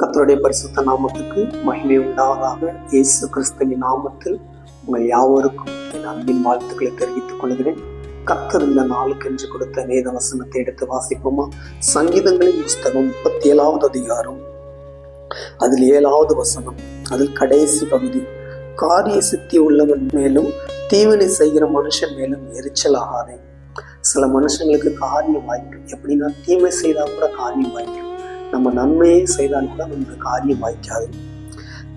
கத்தருடைய பரிசுத்த நாமத்துக்கு மகிமை உண்டாவதாக இயேசு கிறிஸ்துவின் நாமத்தில் உங்கள் யாவருக்கும் என் அன்பின் வாழ்த்துக்களை தெரிவித்துக் கொள்கிறேன். கத்தர் இந்த நாளுக்கு என்று கொடுத்த வேதவசனத்தை எடுத்து வாசிப்போமா? சங்கீதங்களின் புஸ்தகம் முப்பத்தி ஏழாவது அதிகாரம். அதில் ஏழாவது வசனம் அதில் கடைசி பகுதி. காரிய சித்தி உள்ளவன் மேலும் தீவினை செய்கிற மனுஷன் மேலும் எரிச்சல் ஆகாதே சில மனுஷங்களுக்கு காரியம் வாய்க்கும் எப்படின்னா தீமை செய்தால் கூட காரியம் வாய்க்கும். நம்ம நன்மையே செய்தால் கூட நமக்கு காரியம் வாய்க்காது.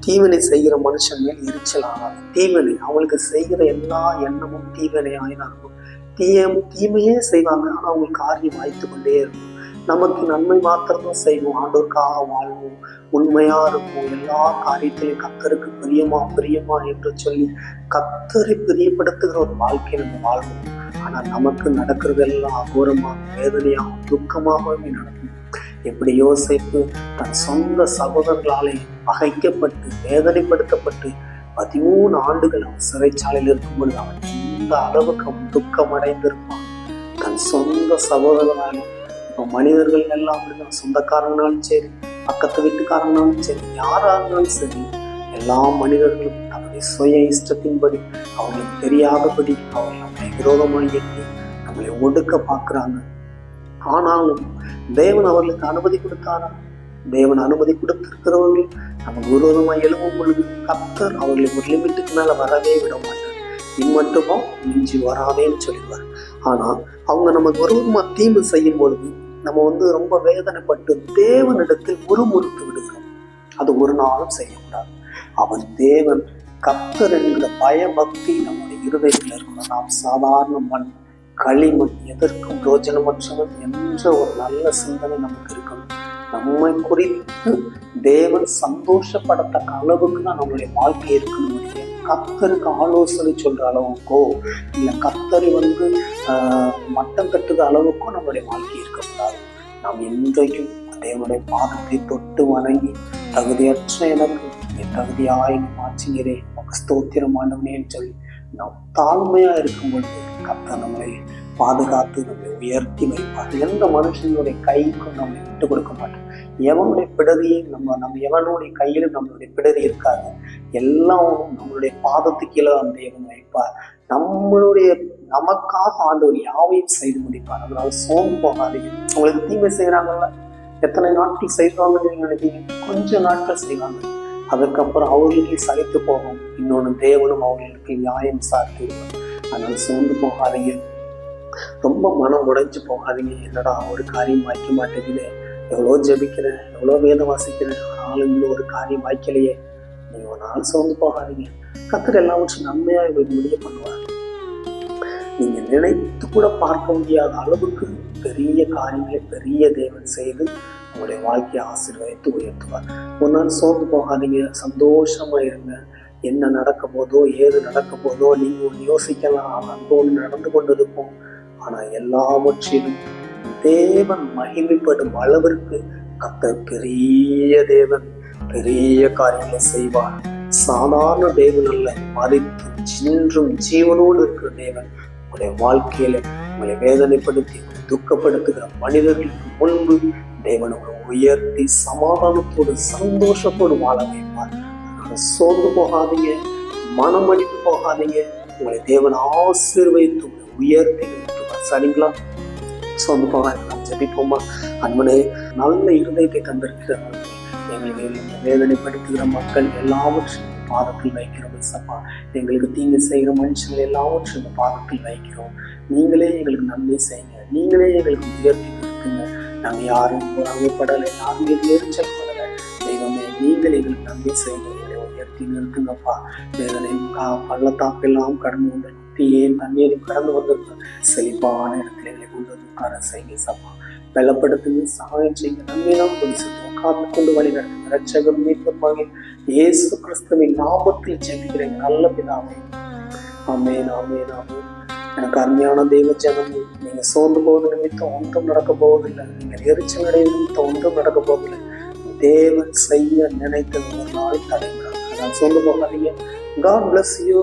தீவினை செய்கிற மனுஷன் மேல் எரிச்சல் ஆகாது. தீவினை அவங்களுக்கு செய்கிற எல்லா எண்ணமும் தீவினையாக இருக்கும் தீய தீமையே செய்வாங்க ஆனால் அவங்களுக்கு காரியம் வாய்த்து கொண்டே இருக்கும். நமக்கு நன்மை மாத்திரம்தான் செய்வோம். ஆண்டோருக்காக வாழ்வோம். உண்மையா இருக்கும் எல்லா காரியத்திலையும் கத்தருக்கு பிரியமா பிரியமா என்று சொல்லி கத்தரை பிரியப்படுத்துகிற ஒரு வாழ்க்கை நம்ம வாழ்வோம். ஆனால் நமக்கு நடக்கிறதெல்லாம் அகோரமாக வேதனையாகவும் துக்கமாகவே நடக்கும். எப்படி யோசிப்பு தன் சொந்த சகோதரர்களாலே பகைக்கப்பட்டு வேதனைப்படுத்தப்பட்டு பதிமூணு ஆண்டுகள் அவன் சிறைச்சாலையில் இருக்கும்போது அவன் எந்த அளவுக்கு அவன் துக்கம் அடைந்திருப்பான் தன் சொந்த சகோதரனாலே இப்போ மனிதர்கள் எல்லாம் அப்படிதான் சொந்தக்காரங்கனாலும் சரி பக்கத்து வீட்டுக்காரங்கனாலும் சரி யாராக இருந்தாலும் சரி எல்லா மனிதர்களும் தன்னுடைய சுய இஷ்டத்தின்படி அவங்களுக்கு தெரியாதபடி அவர்கள் நம்மளை விரோதமாக எண்ணி நம்மளை ஒடுக்க பார்க்குறாங்க. ஆனாலும் தேவன் அவர்களுக்கு அனுமதி கொடுத்தாரா? தேவன் அனுமதி கொடுத்திருக்கிறவர்கள் நமக்கு விரோதமாக எழுவும் பொழுது கத்தர் அவர்களை ஒரு லிமிட்டுக்கு மேலே வரவே விட மாட்டார். இம்மட்டுமோ மிஞ்சி வராதேன்னு சொல்லிடுவார் ஆனால் அவங்க நமக்கு விரோதமாக தீமை செய்யும் பொழுது நம்ம வந்து ரொம்ப வேதனைப்பட்டு தேவனிடத்தில் முறுமுறுத்து விடுகிறோம். அது ஒரு நாளும் செய்யக்கூடாது. அவன் தேவன் கத்தர் என்கிற பயபக்தி நம்முடைய இருதயத்தில் இருக்கணும். நாம் சாதாரண மண் களிமண் எதற்கும் பிரோஜனமற்றவன் என்ற ஒரு நல்ல சிந்தனை நமக்கு இருக்கணும். நம்மை குறித்து தேவன் சந்தோஷப்படத்தக்க அளவுக்கு தான் நம்மளுடைய வாழ்க்கை இருக்கணும் கத்தருக்கு ஆலோசனை சொல்ற அளவுக்கோ இல்லை கத்தரை வந்து மட்டம் தட்டுற அளவுக்கோ நம்மளுடைய வாழ்க்கை இருக்கக்கூடாது. நாம் என்றைக்கும் தேவனுடைய பாதத்தை தொட்டு வணங்கி தகுதியற்ற எனக்கு தகுதியாயினும் மாற்றுகிறேன் ஸ்தோத்திரம் ஆண்டவனேன்னு சொல்லி நாம் தாழ்மையா இருக்கும் பொழுது கத்த நம்மளை பாதுகாத்து நம்மளை உயர்த்தி வைப்பார். எந்த மனுஷனுடைய கைக்கும் நம்மளை விட்டு கொடுக்க மாட்டோம் எவனுடைய பிடரியும் நம்ம நம்ம எவனுடைய கையிலும் நம்மளுடைய பிடதி இருக்காது. எல்லாம் நம்மளுடைய பாதத்து கீழே அந்த எவன் வைப்பார். நம்மளுடைய நமக்காக ஆண்டவர் யாவையும் செய்து முடிப்பார். அதனால சோம்பு போகாதீங்க. உங்களுக்கு தீமை செய்கிறாங்கல்ல? எத்தனை நாட்கள் செய்வாங்கன்னு நினைக்கிறீங்க? கொஞ்ச நாட்கள் செய்வாங்க. அதுக்கப்புறம் அவர்களுக்கு சகித்து போகும். இன்னொன்று தேவனும் அவர்களுக்கு நியாயம் சார்த்து அதனால சோர்ந்து போகாதீங்க. ரொம்ப மனம் உடைஞ்சு போகாதீங்க. என்னடா ஒரு காரியம் வாய்க்க மாட்டேங்குது. எவ்வளோ ஜபிக்கிறேன் எவ்வளோ வேதம் வாசிக்கிறேன் ஆனாலும் இன்னும் ஒரு காரியம் வாய்க்கலையே. நீங்கள் ஒரு நாள் சோர்ந்து போகாதீங்க. கத்துற எல்லாவற்றும் நன்மையாக இவங்களுக்கு முடிய பண்ணுவாங்க நீங்கள் நினைத்து கூட பார்க்க முடியாத அளவுக்கு பெரிய காரியங்களை பெரிய தேவன் செய்து உங்களுடைய வாழ்க்கையை ஆசீர்வதித்து உயர்த்துவார். ஒரு நாள் சோர்ந்து போகாதீங்க சந்தோஷமா இருங்க. என்ன நடக்க போதோ ஏது நடக்க போதோ நீங்கள் ஒன்று யோசிக்கலாம். அங்கே ஒன்று நடந்து கொண்டிருக்கும். ஆனா எல்லாவற்றிலும் தேவன் மகிமைப்படும் அளவிற்கு கத்த பெரிய தேவன் பெரிய காரியங்களை செய்வார். சாதாரண தேவன் அல்ல மதித்து இன்றும் ஜீவனோடு இருக்கிற தேவன். உங்களுடைய வாழ்க்கையில உங்களை வேதனைப்படுத்தி துக்கப்படுத்துகிற மனிதர்களுக்கு முன்பு தேவன் உங்களை உயர்த்தி சமாதானத்தோடு சந்தோஷத்தோடு வாழ வைப்பார். சோர்ந்து போகாதீங்க மனம் அடித்து போகாதீங்க. உங்களை தேவன் ஆசீர்வதித்து உங்களை உயர்த்தி சரிங்களா? சோர்ந்து போகாது நாம் ஜபிப்போமா? அன்பனே நல்ல இருதயத்தை தந்திருக்கிறார்கள் எங்களுக்கு வேதனைப்படுத்துகிற மக்கள் எல்லாவற்றையும் பாதத்தில் வைக்கிறோம் சப்பா எங்களுக்கு தீங்கு செய்கிற மனுஷங்கள் எல்லாவற்றையும் இந்த பாதத்தில் வைக்கிறோம். நீங்களே எங்களுக்கு நன்மை செய்யுங்க. நீங்களே எங்களுக்கு உயர்த்தி இருக்குங்க நாங்கள் யாரும் உறவுப்படலை யாரும் எது எரிச்சல் படலை தெய்வமே நீங்கள் எங்களுக்கு நன்மை செய்யுங்க. எங்களை உயர்த்தி நிறுத்துங்கப்பா. வேதனை பள்ளத்தாக்கெல்லாம் கடந்து வந்து தீயையும் தண்ணீரையும் கடந்து வந்திருக்க செழிப்பான இடத்துல எங்களை கொண்டு வந்து உட்கார செய்யுங்க சப்பா வெள்ளப்படுத்துங்க சகாயம் செய்யுங்க. நன்மையெல்லாம் கொண்டு சுத்தம் காத்து கொண்டு வழி நடத்துங்க ரட்சகர் இயேசு கிறிஸ்துவின் நாமத்தில் ஜெபிக்கிறேன். நல்ல பிதாவே. ஆமேன் ஆமேன் ஆமேன். எனக்கு அருமையான தெய்வ ஜனம் நீங்க சோர்ந்து போவது நிமித்தம் ஒன்றும் நடக்க போவதில்லை. நீங்கள் எரிச்சல் அடைய நிமித்தம் ஒன்றும் நடக்க போவதில்லை. தேவன் செய்ய நினைத்தது ஒரு நாள் தடைபடாது அதான் சொல்ல போகாதீங்க காட் பிளஸ் யூ